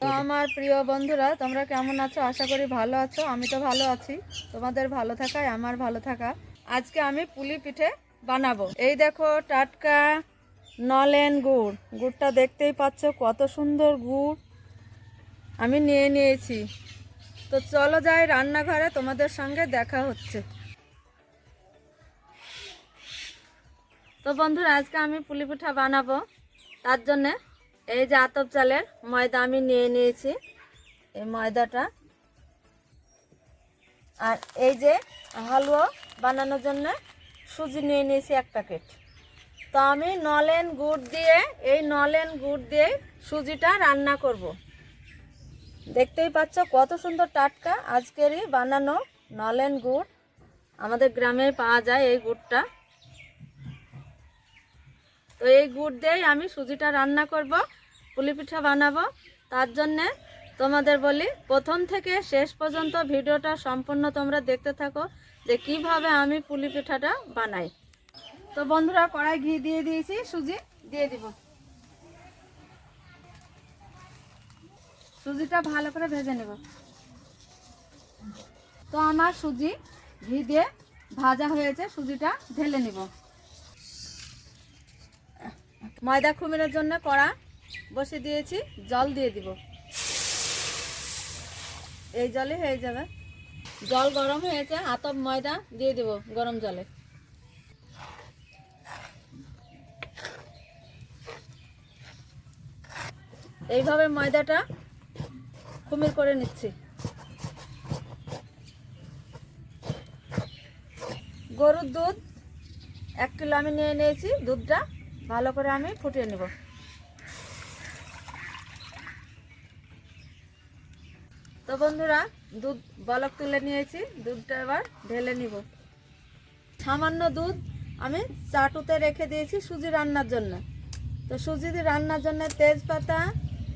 তো আমার প্রিয় বন্ধুরা তোমরা কেমন আছো? আশা করি ভালো আছো। আমি তো ভালো আছি। তোমাদের ভালো থাকায় আমার ভালো থাকা। আজকে আমি পুলি পিঠে বানাবো। এই দেখো টাটকা নলেন গুড়। গুড়টা দেখতেই পাচ্ছ কত সুন্দর গুড় আমি নিয়ে নিয়েছি। তো চলো যাই রান্নাঘরে তোমাদের সঙ্গে দেখা হচ্ছে। তো বন্ধুরা আজকে আমি পুলি পিঠা বানাবো। তার জন্যে এই যে আতপ চালের ময়দা আমি নিয়ে নিয়েছি, এই ময়দাটা। আর এই যে হালুয়া বানানোর জন্য সুজি নিয়ে নিয়েছি এক প্যাকেট। তো আমি নলেন গুড় দিয়ে, এই নলেন গুড় দিয়ে সুজিটা রান্না করব। দেখতেই পাচ্ছ কত সুন্দর টাটকা আজকেরই বানানো নলেন গুড়। আমাদের গ্রামে পাওয়া যায় এই গুড়টা। তো এই গুড় দিয়েই আমি সুজিটা রান্না করব, পুলি পিঠা বানাবো। তার জন্যে তোমাদের বলি, প্রথম থেকে শেষ পর্যন্ত ভিডিওটা সম্পূর্ণ তোমরা দেখতে থাকো যে কীভাবে আমি পুলি পিঠাটা বানাই। তো বন্ধুরা, কড়াই ঘি দিয়ে দিয়েছি, সুজি দিয়ে দিব। সুজিটা ভালো করে ভেজে নেব। তো আমার সুজি ঘি দিয়ে ভাজা হয়েছে, সুজিটা ঢেলে নিব। ময়দা খুমিরের জন্য কড়া বসে দিয়েছি, জল দিয়ে দিব। এই জলে হয়ে যাবে। জল গরম হয়েছে, আতপ ময়দা দিয়ে দিব গরম জলে। এইভাবে ময়দাটা খুমির করে নিচ্ছি। গরুর দুধ, এক কিলো আমি নিয়ে নিয়েছি, দুধটা ভালো করে আমি ফুটিয়ে নেব। তো বন্ধুরা, দুধ বলক তুলে নিয়েছি, দুধটা এবার ঢেলে নিব। সামান্য দুধ আমি চাটুতে রেখে দিয়েছি সুজি রান্নার জন্য। তো সুজি রান্নার জন্য তেজপাতা,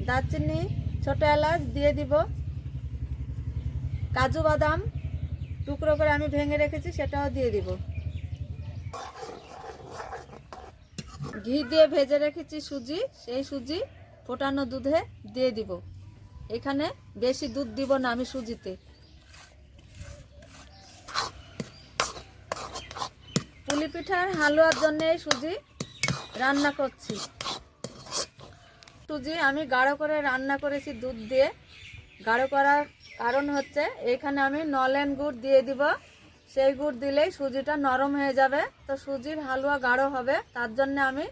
দারচিনি, ছোটো এলাচ দিয়ে দিব। কাজু বাদাম টুকরো করে আমি ভেঙে রেখেছি, সেটাও দিয়ে দিব। ঘি দিয়ে ভেজে রেখেছি সুজি, সেই সুজি ফোটানো দুধে দিয়ে দিব। এখানে বেশি দুধ দিব না আমি সুজিতে। পুলি পিঠার হালুয়ার জন্য এই সুজি রান্না করছি। সুজি আমি গাঢ় করে রান্না করেছি দুধ দিয়ে। গাঢ় করার কারণ হচ্ছে এখানে আমি নলেন গুড় দিয়ে দিব। সেই গুড় দিলেই সুজিটা নরম হয়ে যাবে। তো সুজির হালুয়া গাঢ় হবে, তার জন্য আমি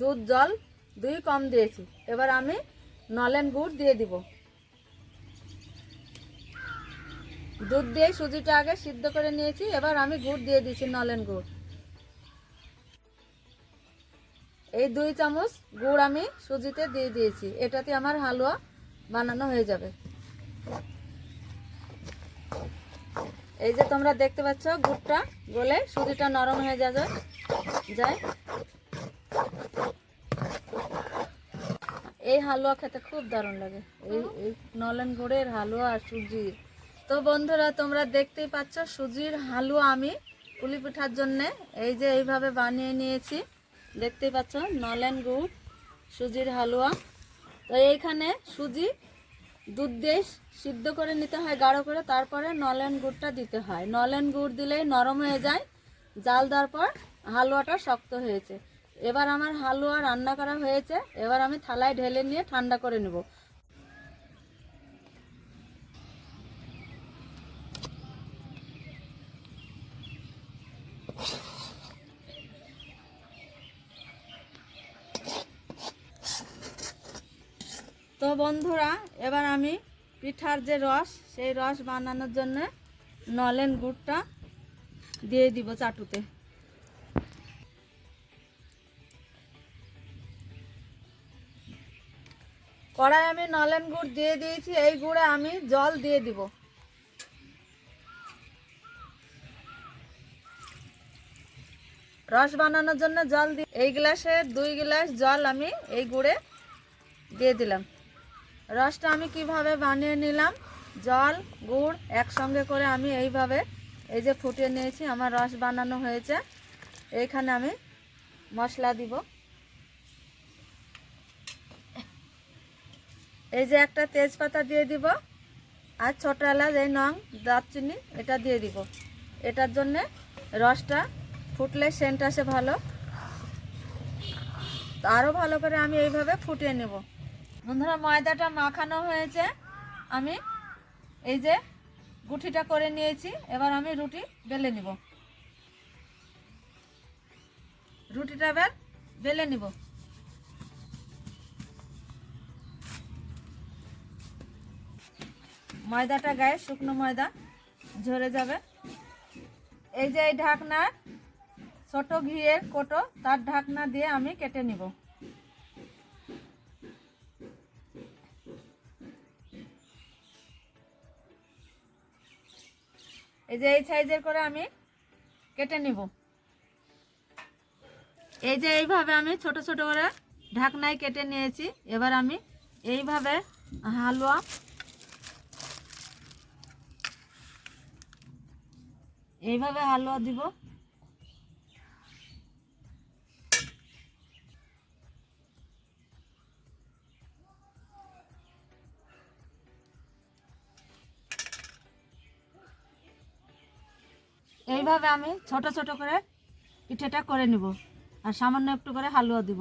দুধ, জল দুই কম দিয়েছি। এবার আমি নলেন গুড় দিয়ে দিব। দুধ দিয়ে সুজিটা আগে সিদ্ধ করে নিয়েছি, এবার আমি গুড় দিয়ে দিয়েছি নলেন গুড়। এই দুই চামচ গুড় আমি সুজিতে দিয়ে দিয়েছি। এটাতে আমার হালুয়া বানানো হয়ে যাবে। এই যে তোমরা দেখতে পাচ্ছ গুড়টা গলে, সুজিটা নরম হয়ে যাবে, যায়। এই হালুয়া খেতে খুব দারুণ লাগে। এই এই নলেন গুড়ের হালুয়া আর সুজি তো বন্ধুরা, তোমরা দেখতেই পাচ্ছ সুজির হালুয়া আমি পুলি পিঠার জন্যে এই যে এইভাবে বানিয়ে নিয়েছি। দেখতেই পাচ্ছ নলেন গুড়, সুজির হালুয়া। তো এইখানে সুজি দুধ দেশ সিদ্ধ করে নিতে হয় গাঢ় করে, তারপরে নলেন গুড়টা দিতে হয়। নলেন গুড় দিলেই নরম হয়ে যায়, জাল দেওয়ার পর হালুয়াটা শক্ত হয়েছে। এবার আমার হালুয়া রান্না করা হয়েছে, এবার আমি থালায় ঢেলে নিয়ে ঠান্ডা করে নেব। তো বন্ধুরা, এবার আমি পিঠার যে রস, সেই রস বানানোর জন্য নলেন গুড়টা দিয়ে দিব চাটুতে। কড়াই আমি নলেন গুড় দিয়ে দিয়েছি, এই গুড়ে আমি জল দিয়ে দিব। রস বানানোর জন্য জল দি এই গ্লাসে দুই গ্লাস জল আমি এই গুড়ে দিয়ে দিলাম। রসটা আমি কীভাবে বানিয়ে নিলাম? জল, গুড় একসঙ্গে করে আমি এইভাবে এই যে ফুটিয়ে নিয়েছি, আমার রস বানানো হয়েছে। এইখানে আমি মশলা দিব। এই যে একটা তেজপাতা দিয়ে দিব আর ছোট এলাচ, এই নং দারচিনি, এটা দিয়ে দিব। এটার জন্যে রসটা ফুটলে সেন্ট আসে ভালো। আরও ভালো করে আমি এইভাবে ফুটিয়ে নেব। বন্ধুরা, ময়দাটা মাখানো হয়েছে। আমি এই যে গুঠিটা করে নিয়েছি। এবার আমি রুটি বেলে নিব। রুটিটা এবার বেলে নিব। ময়দাটা গায়ে, শুকনো ময়দা ঝরে যাবে। এই যে এই ঢাকনা ছোট ঘিয়ের কোটো, তার ঢাকনা দিয়ে আমি কেটে নিব। এই যে এই সাইজের করে আমি কেটে নিব। এই যে এইভাবে আমি ছোট ছোট করে ঢাকনায় কেটে নিয়েছি। এবার আমি এইভাবে হালুয়া এইভাবে হালুয়া দিব। এইভাবে আমি ছোট ছোট করে পিঠেটা করে নিব। আর সামান্য একটু করে হালুয়া দিব।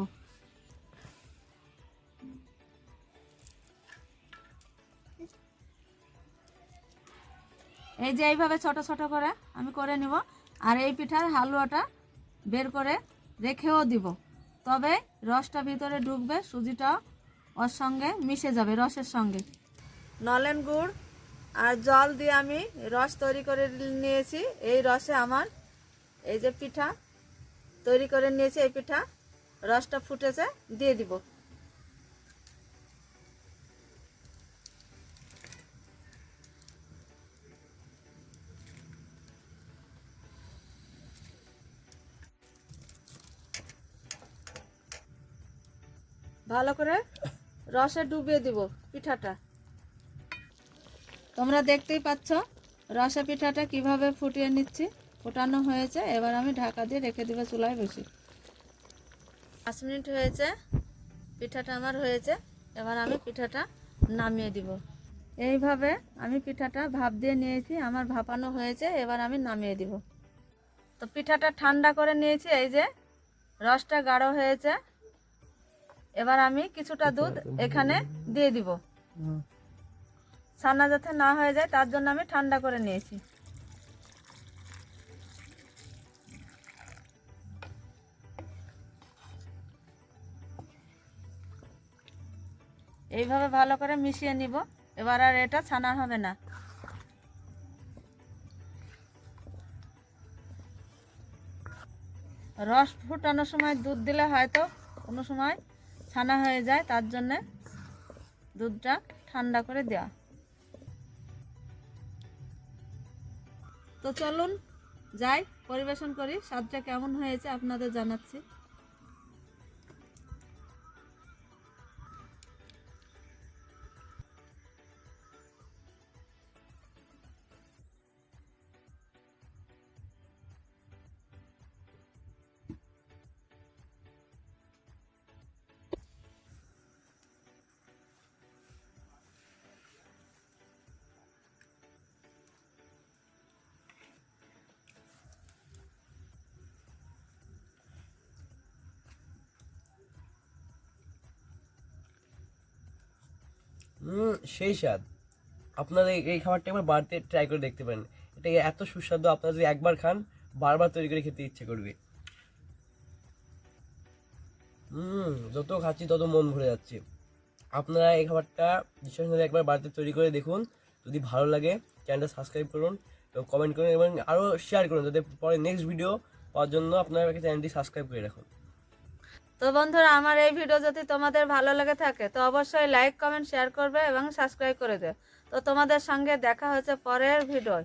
এই যে এইভাবে ছোট ছোট করে আমি করে নিব। আর এই পিঠার হালুয়াটা বের করে রেখেও দিব। তবে রসটা ভিতরে ঢুকবে সুজিটা ওর সঙ্গে মিশে যাবে, রসের সঙ্গে। নলেন গুড় আর জল দিয়ে আমি রস তৈরি করে নিয়েছি। এই রসে আমার এই যে পিঠা তৈরি করে নিয়েছি, এই পিঠা রসটা ফুটেছে, দিয়ে দিব। ভালো করে রসে ডুবিয়ে দিব পিঠাটা। তোমরা দেখতেই পাচ্ছ রসে পিঠাটা কীভাবে ফুটিয়ে নিচ্ছি। ফোটানো হয়েছে এবার আমি ঢাকা দিয়ে রেখে দেবো চুলায় বসে। পাঁচ মিনিট হয়েছে পিঠাটা আমার হয়েছে এবার আমি পিঠাটা নামিয়ে দিব। এইভাবে আমি পিঠাটা ভাপ দিয়ে নিয়েছি আমার ভাপানো হয়েছে এবার আমি নামিয়ে দিব। তো পিঠাটা ঠান্ডা করে নিয়েছি এই যে রসটা গাঢ় হয়েছে। এবার আমি কিছুটা দুধ এখানে দিয়ে দিব। ছানা যাতে না হয়ে যায়, তার জন্য আমি ঠান্ডা করে নিয়েছি। এইভাবে ভালো করে মিশিয়ে নিব। এবার আর এটা ছানা হবে না। রস ফুটানোর সময় দুধ দিলে হয়তো কোনো সময় ছানা হয়ে যায়, তার জন্যে দুধটা ঠান্ডা করে দেওয়া। তো চলুন যাই পরিবেশন করি স্বাদটা কেমন হয়েছে আপনাদের জানাচ্ছি। হুম, সেই স্বাদ। আপনারা এই- খাবারটা একবার বাড়িতে ট্রাই করে দেখতে পারেন। এটা এত সুস্বাদু, আপনারা যদি একবার খান, বারবার তৈরি করে খেতে ইচ্ছে করবে। হুম, যত খাচ্ছি তত মন ভরে যাচ্ছে। আপনারা এই খাবারটা বিশ্বাস করে একবার বাড়িতে তৈরি করে দেখুন। যদি ভালো লাগে চ্যানেলটা সাবস্ক্রাইব করুন এবং কমেন্ট করুন এবং আরও শেয়ার করুন, যাতে পরে নেক্সট ভিডিও পাওয়ার জন্য আপনারা চ্যানেলটি সাবস্ক্রাইব করে রাখুন। তো বন্ধুরা, আমার এই ভিডিও যদি তোমাদের ভালো লেগে থাকে, তো অবশ্যই লাইক কমেন্ট শেয়ার করবে এবং সাবস্ক্রাইব করে দেবে তো তোমাদের সঙ্গে দেখা হচ্ছে পরের ভিডিও